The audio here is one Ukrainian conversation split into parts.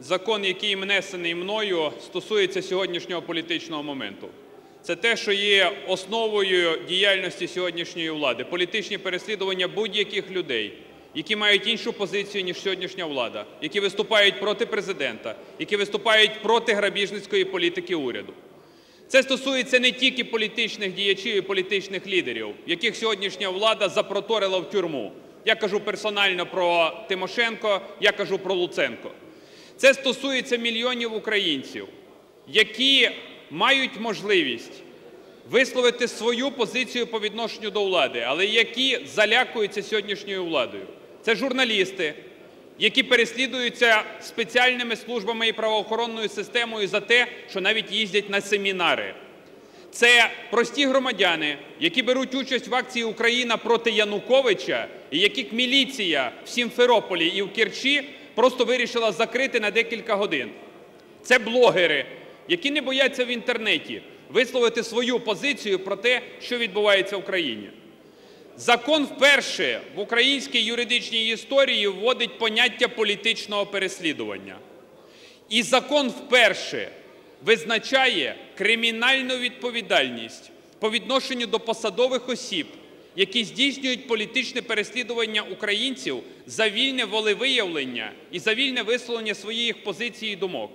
Закон, який внесений мною, стосується сьогоднішнього політичного моменту. Це те, що є основою діяльності сьогоднішньої влади, політичні переслідування будь-яких людей, які мають іншу позицію, ніж сьогоднішня влада, які виступають проти президента, які виступають проти грабіжницької політики уряду. Це стосується не тільки політичних діячів і політичних лідерів, яких сьогоднішня влада запроторила в тюрму. Я кажу персонально про Тимошенко, я кажу про Луценко. Це стосується мільйонів українців, які мають можливість висловити свою позицію по відношенню до влади, але які залякуються сьогоднішньою владою. Це журналісти, які переслідуються спеціальними службами і правоохоронною системою за те, що навіть їздять на семінари. Це прості громадяни, які беруть участь в акції Україна проти Януковича, і яких міліція в Сімферополі і в Керчі просто вирішила закрити на декілька годин. Це блогери, які не бояться в інтернеті висловити свою позицію про те, що відбувається в країні. Закон вперше в українській юридичній історії вводить поняття політичного переслідування. І закон вперше визначає кримінальну відповідальність по відношенню до посадових осіб, які здійснюють політичне переслідування українців за вільне волевиявлення і за вільне висловлення своїх позицій і думок.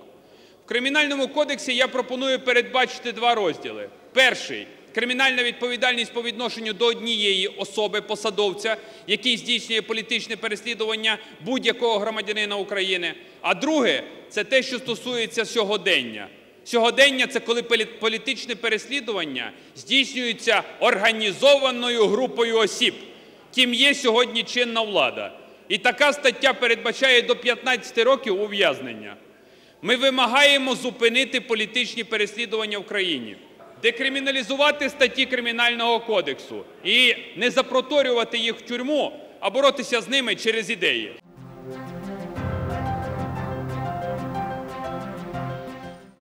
В Кримінальному кодексі я пропоную передбачити два розділи. Перший кримінальна відповідальність по відношенню до однієї особи посадовця, який здійснює політичне переслідування будь-якого громадянина України. А друге це те, що стосується сьогодення. Сьогодення це коли політичне переслідування здійснюється організованою групою осіб, ким є сьогодні чинна влада. І така стаття передбачає до 15 років ув'язнення. Ми вимагаємо зупинити політичні переслідування в країні, декриміналізувати статті Кримінального кодексу і не запроторювати їх в тюрму, а боротися з ними через ідеї.